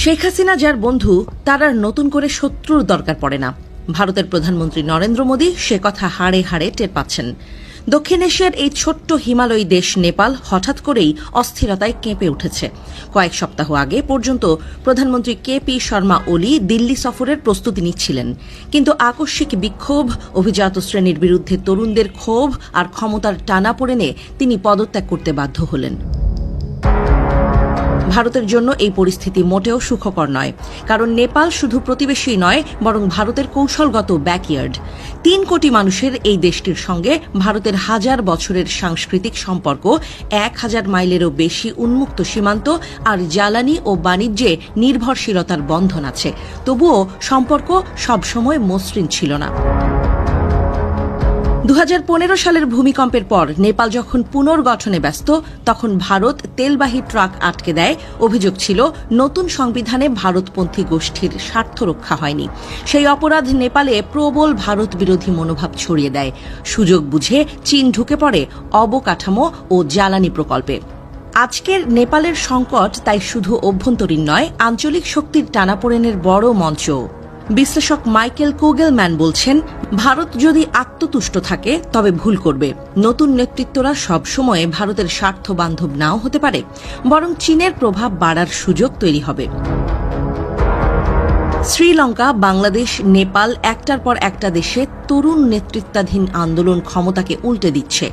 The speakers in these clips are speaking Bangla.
শেখ হাসিনা যার বন্ধু, তার আর নতুন করে শত্রুর দরকার পড়ে না। ভারতের প্রধানমন্ত্রী নরেন্দ্র মোদী সে কথা হাড়ে হাড়ে টের পাচ্ছেন। দক্ষিণ এশিয়ার এই ছোট্ট হিমালয়ী দেশ নেপাল হঠাৎ করেই অস্থিরতায় কেঁপে উঠেছে। কয়েক সপ্তাহ আগে পর্যন্ত প্রধানমন্ত্রী কে পি শর্মা ওলি দিল্লি সফরের প্রস্তুতি নিচ্ছিলেন। কিন্তু আকস্মিক বিক্ষোভ, অভিজাত শ্রেণির বিরুদ্ধে তরুণদের ক্ষোভ আর ক্ষমতার টানা পড়েনে তিনি পদত্যাগ করতে বাধ্য হলেন। ভারতের জন্য এই পরিস্থিতি মোটেও সুখকর নয়। কারণ নেপাল শুধু প্রতিবেশী নয়, বরং ভারতের কৌশলগত ব্যাকইয়ার্ড। তিন কোটি মানুষের এই দেশটির সঙ্গে ভারতের হাজার বছরের সাংস্কৃতিক সম্পর্ক, এক হাজার মাইলেরও বেশি উন্মুক্ত সীমান্ত আর জ্বালানি ও বাণিজ্যে নির্ভরশীলতার বন্ধন আছে। তবুও সম্পর্ক সবসময় মসৃণ ছিল না। দু হাজার পনেরো সালের ভূমিকম্পের পর নেপাল যখন পুনর্গঠনে ব্যস্ত, তখন ভারত তেলবাহী ট্রাক আটকে দেয়। অভিযোগ ছিল, নতুন সংবিধানে ভারতপন্থী গোষ্ঠীর স্বার্থ রক্ষা হয়নি। সেই অপরাধ নেপালে প্রবল ভারত বিরোধী মনোভাব ছড়িয়ে দেয়। সুযোগ বুঝে চীন ঢুকে পড়ে অবকাঠামো ও জ্বালানি প্রকল্পে। আজকের নেপালের সংকট তাই শুধু অভ্যন্তরীণ নয়, আঞ্চলিক শক্তির টানাপোড়েনের বড় মঞ্চ বিশ্লেষক মাইকেল কোগেলম্যান বলছেন, ভারত যদি আত্মতুষ্ট থাকে, তবে ভুল করবে। নতুন নেতৃত্বরা সবসময় ভারতের স্বার্থ বান্ধব নাও হতে পারে, বরং চীনের প্রভাব বাড়ার সুযোগ তৈরি হবে। শ্রীলঙ্কা, বাংলাদেশ, নেপাল একটার পর একটা দেশে তরুণ নেতৃত্বাধীন আন্দোলন ক্ষমতাকে উল্টে দিচ্ছে।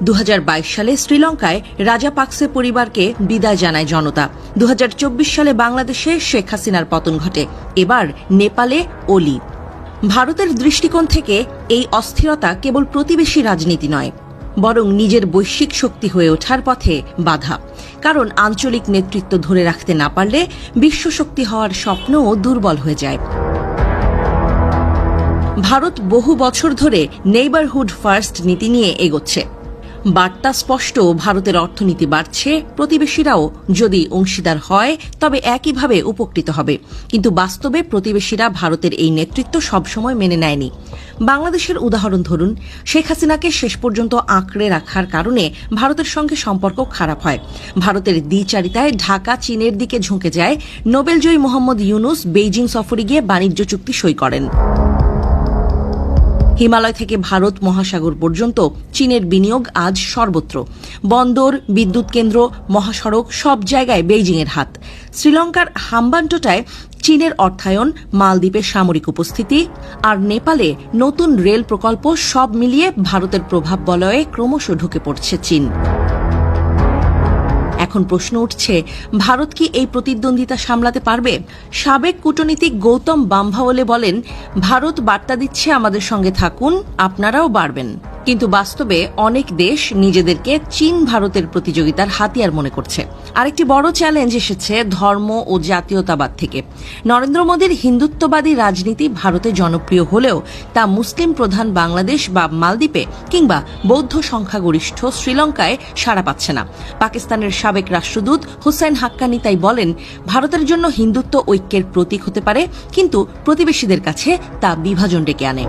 দু হাজার বাইশ সালে শ্রীলঙ্কায় রাজাপাকসে পরিবারকে বিদায় জানায় জনতা। দুহাজার চব্বিশ সালে বাংলাদেশে শেখ হাসিনার পতন ঘটে। এবার নেপালে অলি ভারতের দৃষ্টিকোণ থেকে এই অস্থিরতা কেবল প্রতিবেশী রাজনীতি নয়, বরং নিজের বৈশ্বিক শক্তি হয়ে ওঠার পথে বাধা। কারণ আঞ্চলিক নেতৃত্ব ধরে রাখতে না পারলে বিশ্বশক্তি হওয়ার স্বপ্নও দুর্বল হয়ে যায়। ভারত বহু বছর ধরে নেইবারহুড ফার্স্ট নীতি নিয়ে এগোচ্ছে। বার্তা স্পষ্ট, ভারতের অর্থনীতি বাড়ছে, প্রতিবেশীরাও যদি অংশীদার হয়, তবে একইভাবে উপকৃত হবে। কিন্তু বাস্তবে প্রতিবেশীরা ভারতের এই নেতৃত্ব সবসময় মেনে নেয়নি। বাংলাদেশের উদাহরণ ধরুন, শেখ হাসিনাকে শেষ পর্যন্ত আঁকড়ে রাখার কারণে ভারতের সঙ্গে সম্পর্ক খারাপ হয়। ভারতের দ্বিচারিতায় ঢাকা, চীনের দিকে ঝুঁকে যায়। নোবেলজয়ী মোহাম্মদ ইউনুস বেইজিং সফরে গিয়ে বাণিজ্য চুক্তি সই করেন। হিমালয় থেকে ভারত মহাসাগর পর্যন্ত চীনের বিনিয়োগ আজ সর্বত্র। বন্দর, বিদ্যুৎ কেন্দ্র, মহাসড়ক সব জায়গায় বেইজিংয়ের হাত। শ্রীলঙ্কার হাম্বান্টোটায় চীনের অর্থায়ন মালদ্বীপের সামরিক উপস্থিতি, আর নেপালে নতুন রেল প্রকল্প সব মিলিয়ে ভারতের প্রভাব বলয়ে ক্রমশ ঢুকে পড়ছে চীন। এখন প্রশ্ন উঠছে, ভারত কি এই প্রতিদ্বন্দ্বিতা সামলাতে পারবে? সাবেক কূটনীতিক গৌতম বাম্ভাওলে বলেন, ভারত বার্তা দিচ্ছে আমাদের সঙ্গে থাকুন, আপনারাও বাড়বেন। কিন্তু বাস্তবে অনেক দেশ নিজেদেরকে চীন ভারতের প্রতিযোগিতার হাতিয়ার মনে করছে। আরেকটি বড় চ্যালেঞ্জ এসেছে ধর্ম ও জাতীয়তাবাদ থেকে। নরেন্দ্র মোদীর হিন্দুত্ববাদী রাজনীতি ভারতে জনপ্রিয় হলেও তা মুসলিম প্রধান বাংলাদেশ বা মালদ্বীপে কিংবা বৌদ্ধ সংখ্যাগরিষ্ঠ শ্রীলঙ্কায় সাড়া পাচ্ছে না। পাকিস্তানের সাবেক রাষ্ট্রদূত হুসাইন হাক্কানি তাই বলেন, ভারতের জন্য হিন্দুত্ব ঐক্যের প্রতীক হতে পারে, কিন্তু প্রতিবেশীদের কাছে তা বিভাজন ডেকে আনে।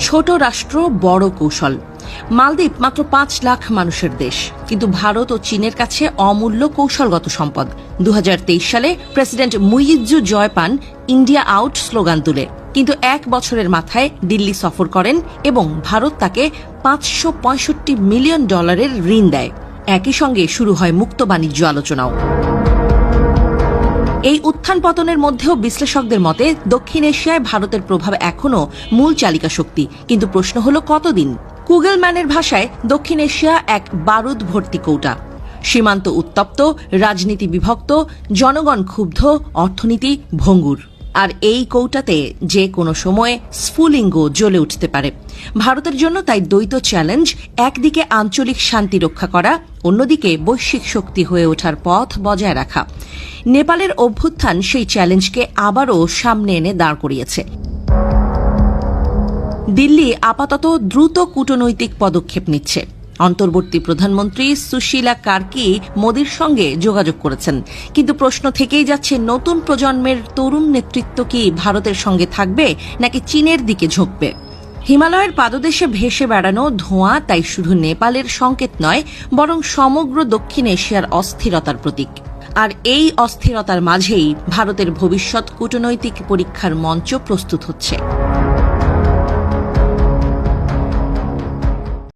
ছোট রাষ্ট্র, বড় কৌশল। মালদ্বীপ মাত্র পাঁচ লাখ মানুষের দেশ। কিন্তু ভারত ও চীনের কাছে অমূল্য কৌশলগত সম্পদ। দু হাজার তেইশ সালে প্রেসিডেন্ট মুইজ্জু জয় পান ইন্ডিয়া আউট স্লোগান তুলে। কিন্তু এক বছরের মাথায় দিল্লি সফর করেন এবং ভারত তাকে পাঁচশো পঁয়ষট্টি মিলিয়ন ডলারের ঋণ দেয়। একই সঙ্গে শুরু হয় মুক্ত বাণিজ্য আলোচনাও। এই উত্থান পতনের মধ্যেও বিশ্লেষকদের মতে দক্ষিণ এশিয়ায় ভারতের প্রভাব এখনও মূল চালিকা শক্তি। কিন্তু প্রশ্ন হল কতদিন? কুগেলম্যানের ভাষায় দক্ষিণ এশিয়া এক বারুদ ভর্তি কৌটা। সীমান্ত উত্তপ্ত, রাজনীতি বিভক্ত, জনগণ ক্ষুব্ধ, অর্থনীতি ভঙ্গুর। আর এই কৌটাতে যে কোনো সময়ে স্ফুলিঙ্গ জ্বলে উঠতে পারে। ভারতের জন্য তাই দ্বৈত চ্যালেঞ্জ, একদিকে আঞ্চলিক শান্তি রক্ষা করা, অন্যদিকে বৈশ্বিক শক্তি হয়ে ওঠার পথ বজায় রাখা। নেপালের অভ্যুত্থান সেই চ্যালেঞ্জকে আবারও সামনে এনে দাঁড় করিয়েছে। দিল্লি আপাতত দ্রুত কূটনৈতিক পদক্ষেপ নিচ্ছে। অন্তর্বর্তী প্রধানমন্ত্রী সুশীলা কার্কি মোদীর সঙ্গে যোগাযোগ করেছেন। কিন্তু প্রশ্ন থেকেই যাচ্ছে, নতুন প্রজন্মের তরুণ নেতৃত্ব কি ভারতের সঙ্গে থাকবে নাকি চীনের দিকে ঝুঁকবে? হিমালয়ের পাদদেশে ভেসে বেড়ানো ধোঁয়া তাই শুধু নেপালের সংকেত নয়, বরং সমগ্র দক্ষিণ এশিয়ার অস্থিরতার প্রতীক। আর এই অস্থিরতার মাঝেই ভারতের ভবিষ্যৎ কূটনৈতিক পরীক্ষার মঞ্চ প্রস্তুত হচ্ছে।